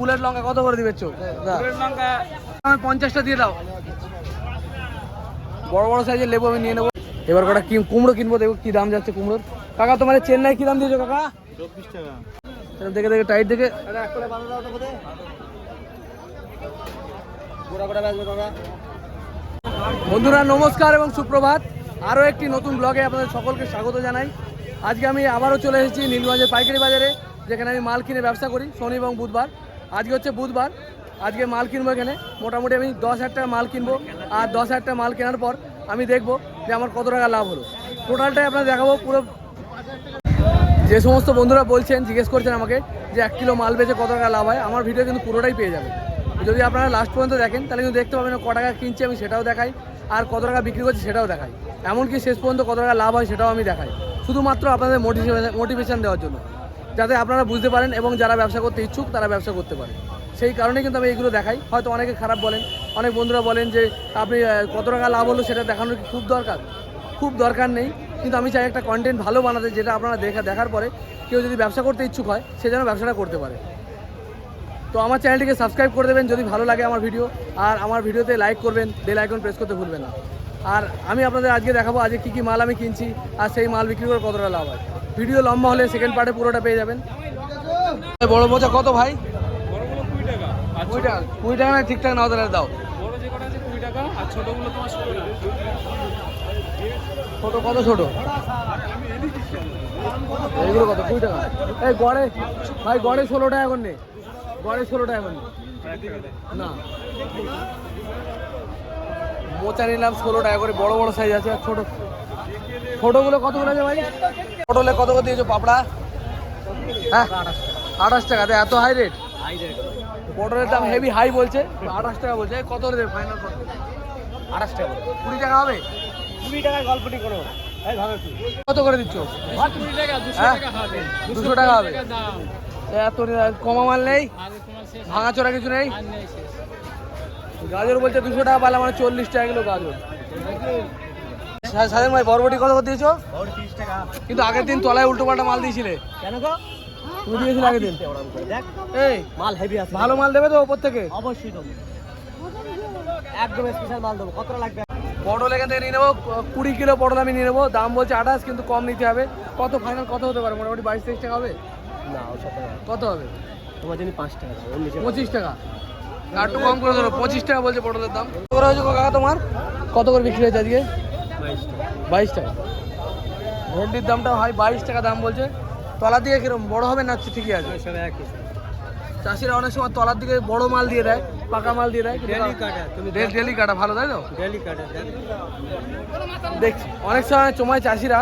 Bullet লঙ্কা কত করে দিবে চো ফুলের লঙ্কা আমি পঞ্চাশটা দিয়ে দাও। বড় বড় সাইজের লেবু আমি নিয়ে নেব। এবার কটা কি কুমড়ো কিনবো দেখো কি দাম যাচ্ছে কুমড়োর। কাকা তোমার চেন্নাই কি দাম দিয়েছ কাকা? চব্বিশ টাকা। দেখে দেখে টাইট দেখে। বন্ধুরা নমস্কার এবং সুপ্রভাত। আরও একটি নতুন ব্লগে আপনাদের সকলকে স্বাগত জানাই। আজকে আমি আবারও চলে এসেছি নীলগঞ্জের পাইকারি বাজারে যেখানে আমি মাল কিনে ব্যবসা করি শনি এবং বুধবার। আজকে হচ্ছে বুধবার। আজকে মাল কিনবো এখানে। মোটামুটি আমি দশ হাজার টাকা মাল কিনবো আর দশ হাজার টাকা মাল কেনার পর আমি দেখব যে আমার কত টাকা লাভ হলো। টোটালটাই আপনার দেখাবো পুরো। যে সমস্ত বন্ধুরা বলছেন, জিজ্ঞেস করছেন আমাকে যে এক কিলো মাল বেচে কত টাকা লাভ হয়, আমার ভিডিও কিন্তু পুরোটাই পেয়ে যাবে যদি আপনারা লাস্ট পর্যন্ত দেখেন, তাহলে কিন্তু দেখতে পাবেন ক টাকা কিনছি আমি সেটাও দেখাই আর কত টাকা বিক্রি করছি সেটাও দেখাই। এমনকি শেষ পর্যন্ত কত টাকা লাভ হয় সেটাও আমি দেখাই। শুধুমাত্র আপনাদের মোটিভেশন মোটিভেশন দেওয়ার জন্য। যাতে আপনারা বুঝতে পারেন এবং যারা ব্যবসা করতে ইচ্ছুক, তারা ব্যবসা করতে পারে। সেই কারণে কিন্তু আমি এগুলো দেখাই। হয়তো অনেকে খারাপ বলেন, অনেক বন্ধুরা বলেন যে, আপনি কত টাকা লাভ হলো সেটা দেখানোর খুব দরকার? খুব দরকার নেই, কিন্তু আমি চাই একটা কন্টেন্ট ভালো বানাতে, যেটা আপনারা দেখা, দেখার পরে কেউ যদি ব্যবসা করতে ইচ্ছুক হয়, সে যেন ব্যবসাটা করতে পারে। তো আমার চ্যানেলটিকে সাবস্ক্রাইব করে দেবেন যদি ভালো লাগে আমার ভিডিও আর আমার ভিডিওতে লাইক করবেন বেল আইকন প্রেস করতে ভুলবেন না। আর আমি আপনাদের আজকে দেখাবো, আজকে কী কী মাল আমি কিনছি, আর সেই মাল বিক্রি করে কতটা লাভ হয়। ভিডিও লম্বা হলে সেকেন্ড পার্টে পুরোটা পেয়ে যাবেন। বড় মোচা কত ভাই? কুড়ি টাকা। কুড়ি টাকা না ঠিকঠাক নাও তাহলে দাও। ছোট কত ছোট? এইগুলো কত? কুড়ি টাকা। এই গড়ে, ভাই গড়ে ষোলো টাকা এখন নে। গড়ে ষোলো টাকা এখন না। মোচা নিলাম ষোলো টাকা করে, বড় বড় সাইজ আছে আর ছোট। ছোটগুলো কত করে আছে ভাই? পটলে কত করে দিয়েছ পাপড়া? হ্যাঁ আঠাশ টাকা। দে এত হাই রেট পটলের দাম হেভি হাই বলছে আঠাশ টাকা বলছে। কত রে ফাইনাল কত আঠাশ টাকা। কুড়ি টাকা হবে? কুড়ি টাকার গল্পটি করো। কত করে দিচ্ছ? দুশো হ্যাঁ? টাকা হবে। দুশো টাকা হবে। এত কমা মাল নেই? ভাঙাচোরা কিছু নেই? গাজর বলছে দুশো টাকা পালা মানে চল্লিশ টাকা কিলো গাজর। সাদেন ভাই বরবটি কত করে দিয়েছ? টাকা কিন্তু আগের দিন তলায় উল্টো পাল্টা মাল দিয়েছিলে। কেন গো? তুমি দিয়েছিলে আগের দিন। দেখ এই মাল হেভি আছে। ভালো মাল দেবে তো ওপর থেকে? অবশ্যই দেবো। একদম স্পেশাল মাল দেবো। কতটা লাগবে? পটল এখান থেকে নিয়ে নেব কুড়ি কিলো পটল আমি নিয়ে নেব। দাম বলছে আঠাশ কিন্তু কম নিতে হবে। কত ফাইনাল কত হতে পারে? মোটামুটি বাইশ তেইশ টাকা হবে? না কত হবে? তোমার জন্য পাঁচ টাকা পঁচিশ টাকা। আর একটু কম করে ধরো পঁচিশ টাকা বলছে পটলের দাম। কত করে হয়েছে কাকা তোমার? কত করে বিক্রি হয়েছে আজকে? বাইশ টাকা ভেন্ডির দামটা ভাই বাইশ টাকা দাম বলছে। তলার দিকে কীরকম বড় হবে না ঠিকই আছে? চাষিরা অনেক সময় তলার দিকে বড় মাল দিয়ে দেয় পাকা মাল দিয়ে দেয় ডেলি কাটা ডেলি কাটা ভালো তাই তো? ডেলি কাটা দেখছি অনেক সময় সময় চাষিরা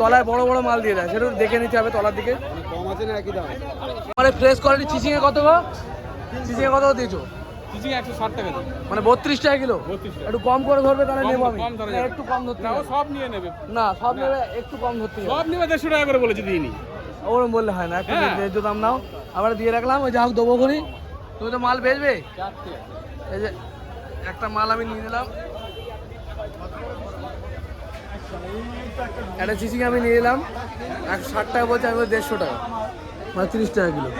তলায় বড় বড় মাল দিয়ে দেয় সেটা দেখে নিতে হবে তলার দিকে। কম আছে না একই দাম? মানে ফ্রেশ কোয়ালিটি চিচিংয়ে কত গো? চিচিংয়ে কত দিয়েছ? কিছু একশো ষাট টাকা দাম মানে বত্রিশ টাকা কিলো? একটু কম করে ধরবে তাহলে নেব আমি। কম ধরা। একটু কম ধরতে না। সব নিয়ে নেবে। না সব নেবে একটু কম ধরতে সব নেবে দেড়শো টাকা করে বলেছে দিইনি। ওরকম বললে হয় না একটু। ন্যায্য দাম নাও। আমরা দিয়ে রাখলাম ওই যা হোক দেবো করি তুমি তো মাল বেচবে? এই যে একটা মাল আমি নিয়ে নিলাম। একটা চিচিং আমি নিয়ে নিলাম। একশো ষাট টাকা বলছে আমি দেড়শো টাকা। মানে তিরিশ টাকা কিলো।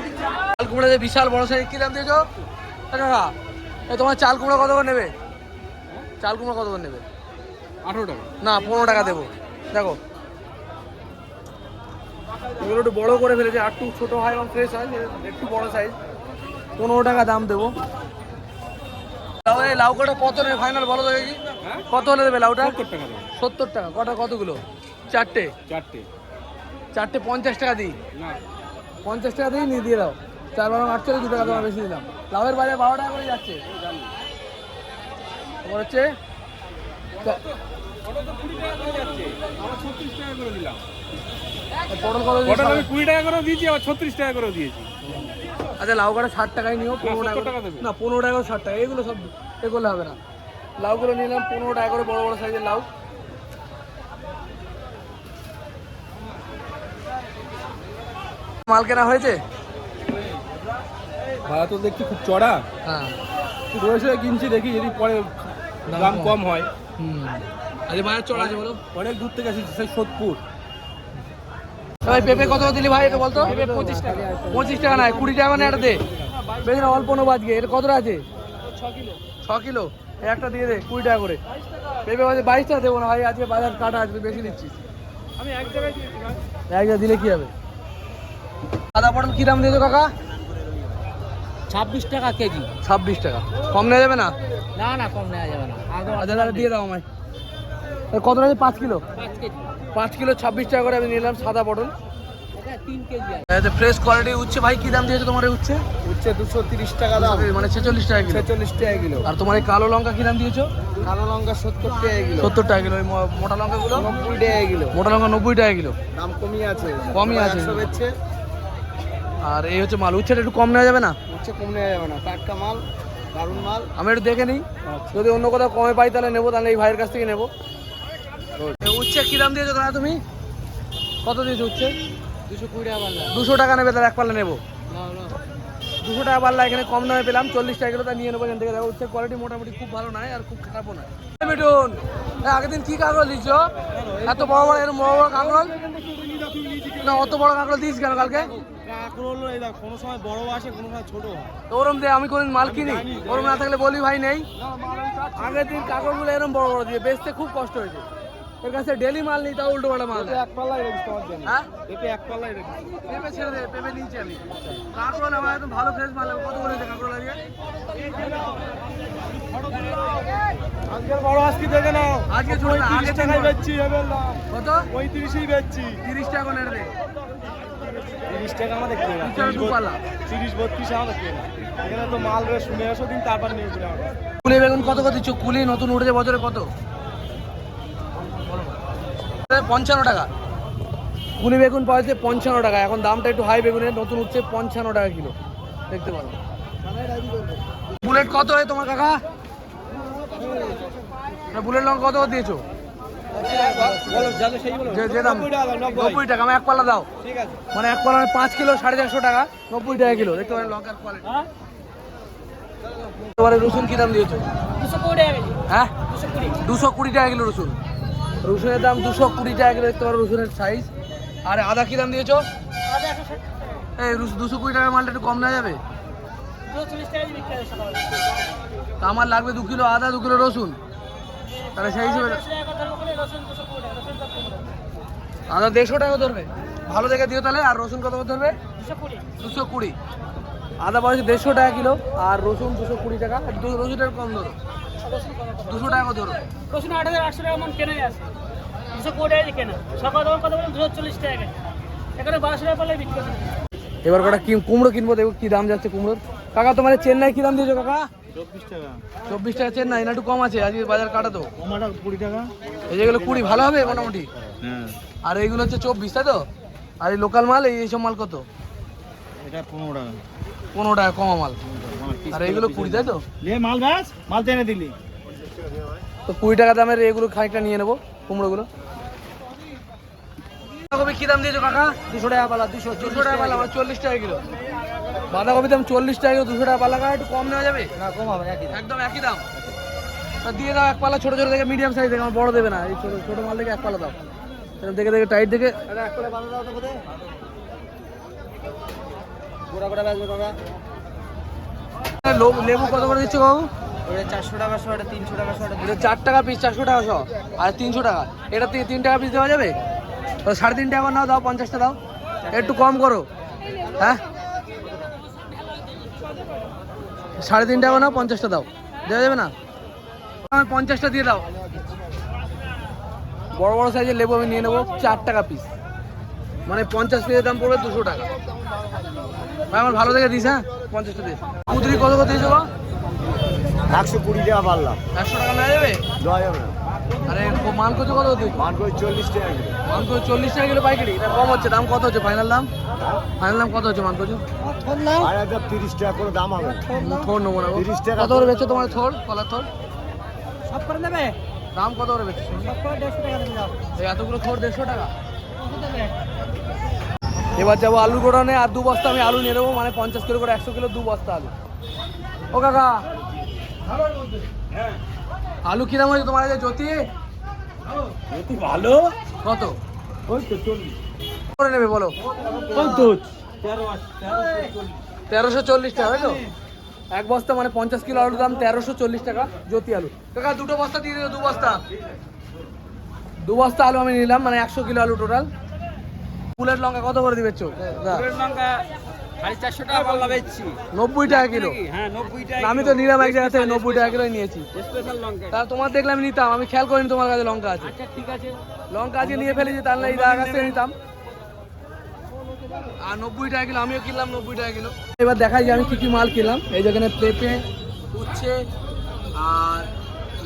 কুমড়া যে বিশাল বড় সাইজ কী দাম দিয়েছ? এই তোমার চাল কুমড়া কত করে নেবে? চাল কুমড়া কত করে নেবে? আঠেরো টাকা। না পনেরো টাকা দেবো। দেখো। এগুলো একটু বড়ো করে ফেলেছে আর একটু ছোটো হয় এবং ফ্রেশ হয় একটু বড় সাইজ পনেরো টাকা দাম দেবো। লাউ এই লাউ কটা কত নেবে? ফাইনাল বলো তো দেখি। হ্যাঁ? কত হলে দেবে লাউটা? সত্তর টাকা সত্তর টাকা। কটা কতগুলো? চারটে। চারটে। চারটে পঞ্চাশ টাকা দিই। না। পঞ্চাশ টাকা দিই নিয়ে দিয়ে দাও। চার বারো আটচল্লিশ দু টাকা তোমার বেশি দিলাম। লাউয়ের বাজার বারো টাকা করে যাচ্ছে। তোমার হচ্ছে আচ্ছা লাউ কাটা ষাট টাকায় নিও পনেরো টাকা 70 টাকা করে- না পনেরো টাকা ষাট টাকা এগুলো সব এগুলো হবে না। লাউগুলো নিলাম পনেরো টাকা করে বড় বড় সাইজের লাউ। মাল কেনা হয়েছে? ভাড়া তো দেখছি খুব চড়া। হ্যাঁ। রয়েছে কিনছি দেখি যদি পরে দাম কম। হয়। হুম। আচ্ছা মায়ের চড় আছে বলো? অনেক দূর থেকে আসি সেই সোদপুর। ভাই পেঁপে কত দিলি ভাই এটা বলতো? পঁচিশ টাকা। পঁচিশ টাকা নয় কুড়ি টাকা মানে একটা দে। বেশি না অল্প নেব আজকে। এটা কতটা আছে? ছ কিলো। এই একটা দিয়ে দে কুড়ি টাকা করে। পেঁপে বাজে বাইশ টাকা দেবো না ভাই আজকে বাজার কাটা আজকে বেশি নিচ্ছিস আমি এক জায়গায় দিয়েছি এক জায়গায় দিলে কি হবে? সাদা পটল কি দাম দিয়েছ কাকা? ছাব্বিশ টাকা কেজি। ছাব্বিশ টাকা। কম নেওয়া যাবে না? না না কম নেওয়া যাবে না। আগে আচ্ছা তাহলে দিয়ে দাও আমায়। কত আছে পাঁচ কিলো? পাঁচ কেজি। পাঁচ কিলো ছাব্বিশ টাকা করে আমি নিলাম সাদা পটল। তিন কেজি আছে। ফ্রেশ কোয়ালিটি উচ্ছে ভাই কি দাম দিয়েছ তোমার উচ্ছে? হচ্ছে দুশো তিরিশ টাকা দাম। মানে ছেচল্লিশ টাকা কিলো। ছেচল্লিশ টাকা কিলো। আর তোমার এই কালো লঙ্কা কি দাম দিয়েছ? কালো লঙ্কা সত্তর টাকা কিলো। সত্তর টাকা কিলো। ওই মো- মোটা লঙ্কাগুলো? নব্বই টাকা কিলো। মোটা লঙ্কা নব্বই টাকা কিলো। দাম কমই আছে। কমই আছে। আর এই হচ্ছে মাল। উচ্ছেটা একটু কম নেওয়া যাবে না? হচ্ছে কম নেওয়া যাবে না। টাটকা মাল দারুণ মাল। আমি একটু দেখে নিই। যদি অন্য কোথাও কমে পাই তাহলে নেব তাহলে এই ভাইয়ের কাছ থেকে নেব। উচ্ছে কী দাম দিয়েছ দাদা তুমি? কত দিয়েছ উচ্ছে? দুশো কুড়ি টাকা পারলাম দুশো টাকা নেবে তাহলে এক পাল্লা নেব। দুশো টাকা পাল্লা এখানে কম দামে পেলাম চল্লিশ টাকা কিলো তা নিয়ে নেব এখান থেকে। দেখো উচ্ছে কোয়ালিটি মোটামুটি খুব ভালো নয় আর খুব খারাপও নয় এই আগের দিন কি কাঁকড় দিচ্ছ এত বড় বড় এরকম বড় বড় কাঁকড়? না অত বড় কাঁকড় দিস কেন কালকে? কাঁকড় হলো এই দেখ কোনো সময় বড় আসে কোনো সময় ছোট হয়। তো ওরম দে আমি কোনদিন মাল কিনি? ওরম না থাকলে বলি ভাই নেই। আগের দিন কাঁকড়গুলো এরকম বড় বড় দিয়ে বেচতে খুব কষ্ট হয়েছে। এর কাছে ডেলি মাল নিই তাও উল্টো পাল্টা মাল এক পাল্লাই তোমার জন্য হ্যাঁ? এতে এক পাল্লাই রেখেছি। পেঁপে ছেড়ে দে পেঁপে নিয়েছি আমি। কাঁকড় আমার একদম ভালো ফ্রেশ মাল কত করে কাঁকড় লাগে আজকের বড় আজকে দেখে নাও। আজকে ছোট আগে টাকায় বেচছি এবার কত? পঁয়ত্রিশই বেচছি। তিরিশ টাকা করে দে। তিরিশ টাকা আমাদের কেনা। পাল্লা তিরিশ বত্রিশ আমাদের কেনা। এখানে তো মাল রে শুনে আসো দিন তারপর নিয়ে যাবে আমরা কুলি বেগুন কত করে দিচ্ছ? কুলি নতুন উঠেছে বছরে কত? পঞ্চান্ন টাকা। কুলি বেগুন পাওয়া যাচ্ছে পঞ্চান্ন টাকা। এখন দামটা একটু হাই বেগুনের নতুন উঠছে পঞ্চান্ন টাকা কিলো। দেখতে পারো। বুলেট কত হয় তোমার কাকা? না বুলেট লঙ্কা কত করে দিয়েছ? যে যে দাম। নব্বই টাকা, আমি এক পাল্লা দাও। ঠিক আছে। মানে এক পাল্লা পাঁচ কিলো সাড়ে চারশো টাকা। নব্বই টাকা কিলো। দেখতে পারেন লঙ্কার কোয়ালিটি এবারে রসুন কি দাম দিয়েছ? হ্যাঁ? দুশো কুড়ি। টাকা কিলো রসুন। রসুনের দাম দুশো কুড়ি টাকা কিলো। দেখতে পারো রসুনের সাইজ আর আদা কি দাম দিয়েছ? এই দুশো কুড়ি টাকার মালটা একটু কম না যাবে? হয় আমার লাগবে দু কিলো আদা দু কিলো রসুন। তাহলে সেই হিসেবে? আদা দেড়শো টাকা ধরবে। ভালো দেখে দিও তাহলে আর রসুন কত ধরবে? দুশো কুড়ি। আদা পড়েছে দেড়শো টাকা কিলো আর রসুন দুশো কুড়ি টাকা। রসুনটা কম ধরো? দুশো টাকা ধরো। রসুন আট হাজার আটশো টাকা মন কেনাই আছে। দুশো কুড়ি টাকা কেনা। সকাল তখন কত বলেন? দুশো চল্লিশ টাকা এখানে বারোশো টাকা পারলে বিক্রি এবার কটা কি কুমড়ো কিনবো দেখো কি দাম যাচ্ছে কুমড়োর। কাকা তোমার চেন্নাই কি দাম দিয়েছ কাকা? চব্বিশ টাকা। চেন্নাই না একটু কম আছে আজকে বাজার কাটা তো। কুড়ি টাকা। এই যেগুলো কুড়ি ভালো হবে মোটামুটি? হ্যাঁ। আর এইগুলো হচ্ছে চব্বিশ তাই তো? আর এই লোকাল মাল এই এইসব মাল কত? এটা পনেরো টাকা। পনেরো টাকা কমা মাল। আর এইগুলো কুড়ি তাই তো? মাল গাছ মাল টেনে দিলি। তো কুড়ি টাকা দামের এগুলো খানিকটা নিয়ে নেব কুমড়োগুলো। কি দাম দিয়েছ কাকা? দুশো টাকা পালা দুশো দুশো টাকা পাল্লা আমার চল্লিশ টাকা কিলো। বাঁধাকপি দাম চল্লিশ টাকা দুশো টাকা পালা একটু কম নেওয়া যাবে? না কম হবে একই একদম একই দাম। তা দিয়ে দাও এক পাল্লা ছোটো ছোটো দেখে মিডিয়াম সাইজ দেখে আমার বড় দেবে না। এই ছোটো ছোটো মাল দেখে এক পাল্লা দাও। এরকম দেখে দেখে টাইট দেখে। এক করে বাঁধা দাও তো কোথায়? গোড়া গোড়া বাজবে তোমরা। লেবু কত করে দিচ্ছ বাবু? চারশো টাকা শো এটা তিনশো টাকা শো এটা চার টাকা পিস চারশো টাকা সহ আর তিনশো টাকা। এটা থেকে তিন টাকা পিস দেওয়া যাবে? তো সাড়ে তিন টাকা নাও দাও পঞ্চাশটা দাও। একটু কম করো। হ্যাঁ? সাড়ে তিন টাকা নাও পঞ্চাশটা দাও। দেওয়া যাবে না? আমি পঞ্চাশটা দিয়ে দাও। বড় বড় সাইজের লেবু আমি নিয়ে নেব চার টাকা পিস মানে পঞ্চাশ পিসের দাম পড়বে দুশো টাকা। ভাই আমার ভালো দেখে দিস হ্যাঁ? পঞ্চাশটা দিস কুদরি কত কত দিয়েছ বা একশো কুড়ি টাকা পারলাম। একশো টাকা নেওয়া যাবে? দেওয়া যাবে না। আরে মান কত কত দিয়েছ মান করে চল্লিশ টাকা কিলো। মান কত চল্লিশ টাকা কিলো পাইকারি? এটা কম হচ্ছে দাম কত হচ্ছে? ফাইনাল দাম? ফাইনাল দাম কত হচ্ছে মান একটা তিরিশ টাকা করে দাম হবে। থোর নেব না। 30 টাকা কত করে বেচছো তোমার থোর? কলার থোর? সব করে নেবে? দাম কত করে বেচছো? সব করে দেড়শো টাকা দিয়ে এই এতগুলো থোর দেড়শো টাকা? এবার যাব আলু গোডানে আর দু বস্তা আমি আলু নিয়ে নেব মানে পঞ্চাশ কিলো করে একশো কিলো দু বস্তা আলু। ও কাকা। আলু কি দাম হয়েছে তোমার কাছে জ্যোতি? জ্যোতি ভালো। কত? ওই তো চল্লিশ। করে নেবে বলো? ওই তো তেরোশো চল্লিশ টাকা তাই তো? এক বস্তা মানে পঞ্চাশ কিলো আলুর দাম তেরোশো চল্লিশ টাকা জ্যোতি আলু। কাকা দুটো বস্তা দিয়ে দিল দু বস্তা। দু বস্তা আলু আমি নিলাম মানে একশো কিলো আলু টোটাল ফুলের লঙ্কা কত করে দিবে চোখ লঙ্কা নব্বই টাকা কিলো? হ্যাঁ আমি তো নিলাম এক জায়গা থেকে নব্বই টাকা কিলো নিয়েছি। তোমার দেখলাম নিতাম আমি খেয়াল করিনি তোমার কাছে লঙ্কা আছে। আচ্ছা লঙ্কা আজকে নিয়ে ফেলেছি তাহলে এই দাদার কাছ থেকে নিতাম। আর নব্বই টাকা কিলো আমিও কিনলাম নব্বই টাকা কিলো। এবার দেখাই যে আমি কি কি মাল কিনলাম। এই যেখানে পেঁপে উচ্ছে আর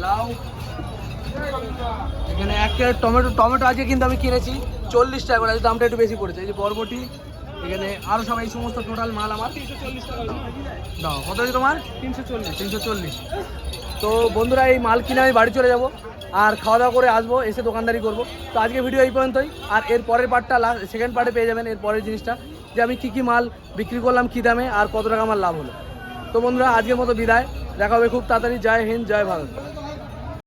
লাউ। এখানে এক টমেটো টমেটো আজকে কিন্তু আমি কিনেছি। চল্লিশ টাকা করে দামটা একটু বেশি পড়েছে। এই যে বরবটি এখানে আরও সব এই সমস্ত টোটাল মাল আমার। তিনশো চল্লিশ টাকা দাও কত তোমার? তিনশো চল্লিশ। তিনশো চল্লিশ। তো বন্ধুরা এই মাল কিনে আমি বাড়ি চলে যাব আর খাওয়া দাওয়া করে আসব এসে দোকানদারি করব। তো আজকে ভিডিও এই পর্যন্তই। আর এর পরের পার্টটা লাস্ট সেকেন্ড পার্টে পেয়ে যাবেন এর পরের জিনিসটা যে আমি কী কী মাল বিক্রি করলাম কী দামে আর কত টাকা আমার লাভ হলো। তো বন্ধুরা আজকের মতো বিদায়। দেখা হবে খুব তাড়াতাড়ি। জয় হিন্দ জয় ভারত।